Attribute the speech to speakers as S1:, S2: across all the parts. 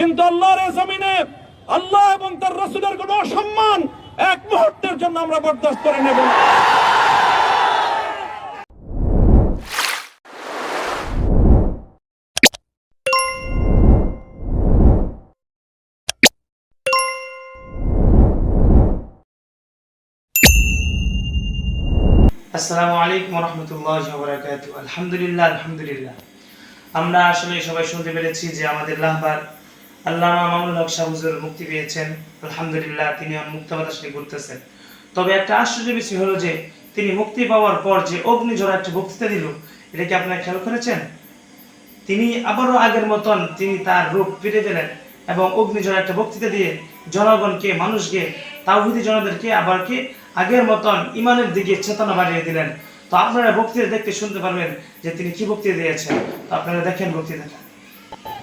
S1: কিন্তু আল্লাহর জমিনে আল্লাহ এবং তার রসুলের কোন অসম্মান এক মুহূর্তের জন্য আমরা বরদাস্ত করে নেব।
S2: আসসালামু আলাইকুম রহমতুল্লাহ আলহামদুলিল্লাহ আলহামদুলিল্লাহ। আমরা আসলে সবাই শুনতে পেরেছি যে আমাদের লাহবার আল্লামা মামুল হক মুক্তি পেয়েছেন। আলহামদুলিল্লাহ, তিনি মুক্ত তবে একটা আশ্চর্য বিষয় হলো যে, তিনি মুক্তি পাওয়ার পর যে একটা বক্তৃতা দিল, এটা কি আপনারা খেয়াল করেছেন? তিনি আবারও আগের মতন তিনি তার রূপ ফিরে পেলেন এবং অগ্নিঝরা একটা বক্তৃতা দিয়ে জনগণকে, মানুষকে, তাওহিদি জনদেরকে আবার কি আগের মতন ইমানের দিকে চেতনা বাড়িয়ে দিলেন। তো আপনারা বক্তৃতা দেখতে শুনতে পারবেন যে তিনি কি বক্তৃতা দিয়েছেন। তো আপনারা দেখেন বক্তৃতাটা।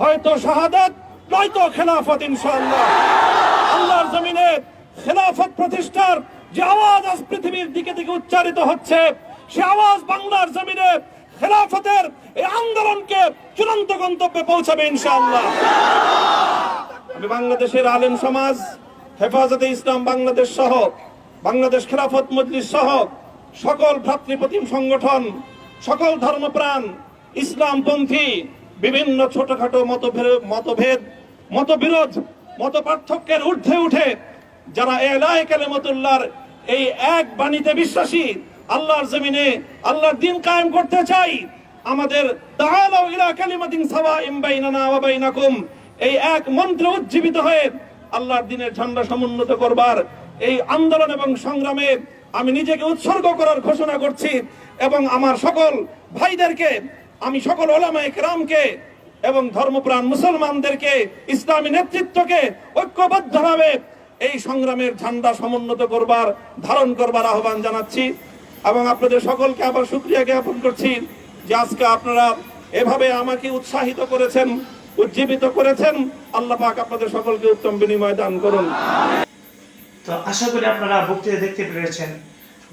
S1: হয়তো শাহাদাত, নয়তো খেলাফত, ইনশাআল্লাহ। আল্লাহর জমিনে খেলাফত প্রতিষ্ঠার যে আওয়াজ আজ পৃথিবীর দিকে দিকে উচ্চারিত হচ্ছে, সে আওয়াজ বাংলার জমিনে খেলাফতের এই আন্দোলনকে চূড়ান্ত গন্তব্যে পৌঁছাবে, ইনশাআল্লাহ। আমি বাংলাদেশের আলেম সমাজ, হেফাজতে ইসলাম বাংলাদেশ সহ, বাংলাদেশ খেলাফত মজলিস সহ, সকল ভ্রাতৃপ্রতিম সংগঠন, সকল ধর্মপ্রাণ, ইসলামপন্থী বিভিন্ন ছোটখাটো মতভেদ মতভেদ, মতবিরোধ মত পার্থক্যের ঊর্ধ্বে উঠে যারা এলায় কালেমতুল্লাহর এই এক বাণীতে বিশ্বাসী, আল্লাহর জমিনে আল্লাহর দিন কায়েম করতে চাই, আমাদের তাআলাউ ইলা কালিমাতিন সাওয়াইম বাইনানা এই এক মন্ত্রে উজ্জীবিত হয়ে আল্লাহর দিনের ঝান্ডা সমুন্নত করবার এই আন্দোলন এবং সংগ্রামে আমি নিজেকে উৎসর্গ করার ঘোষণা করছি এবং আমার সকল ভাইদেরকে আমি সকল ওলামায়ে কেরামকে এবং ধর্মপ্রাণ মুসলমানদেরকে ইসলামী নেতৃত্বকে ঐক্যবদ্ধভাবে এই সংগ্রামের ঝান্ডা সমুন্নত করবার, ধারণ করবার আহ্বান জানাচ্ছি এবং আপনাদের সকলকে আবার শুক্রিয়া জ্ঞাপন করছি যে আজকে আপনারা এভাবে আমাকে উৎসাহিত করেছেন, উজ্জীবিত করেছেন। আল্লাহ পাক আপনাদের সকলকে উত্তম বিনিময় দান করুন।
S2: তো আশা করি আপনারা বক্তৃতা দেখতে পেরেছেন।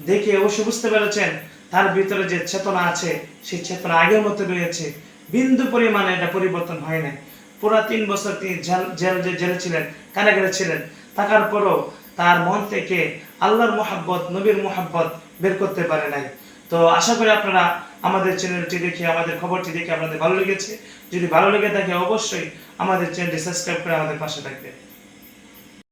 S2: দেখে অবশ্যই বুঝতে পেরেছেন তার ভিতরে যে চেতনা আছে, সেই চেতনা আগের মতো রয়েছে। বিন্দু পরিমাণে এটা পরিবর্তন হয় নাই। পুরা তিন বছর তিনি জেল জেল জেলে ছিলেন, কারাগারে ছিলেন। থাকার পরও তার মন থেকে আল্লাহর মোহাব্বত, নবীর মোহাব্বত বের করতে পারে নাই। তো আশা করি আপনারা আমাদের চ্যানেলটি দেখে, আমাদের খবরটি দেখে আপনাদের ভালো লেগেছে। যদি ভালো লেগে থাকে অবশ্যই আমাদের চ্যানেলটি সাবস্ক্রাইব করে আমাদের পাশে থাকবে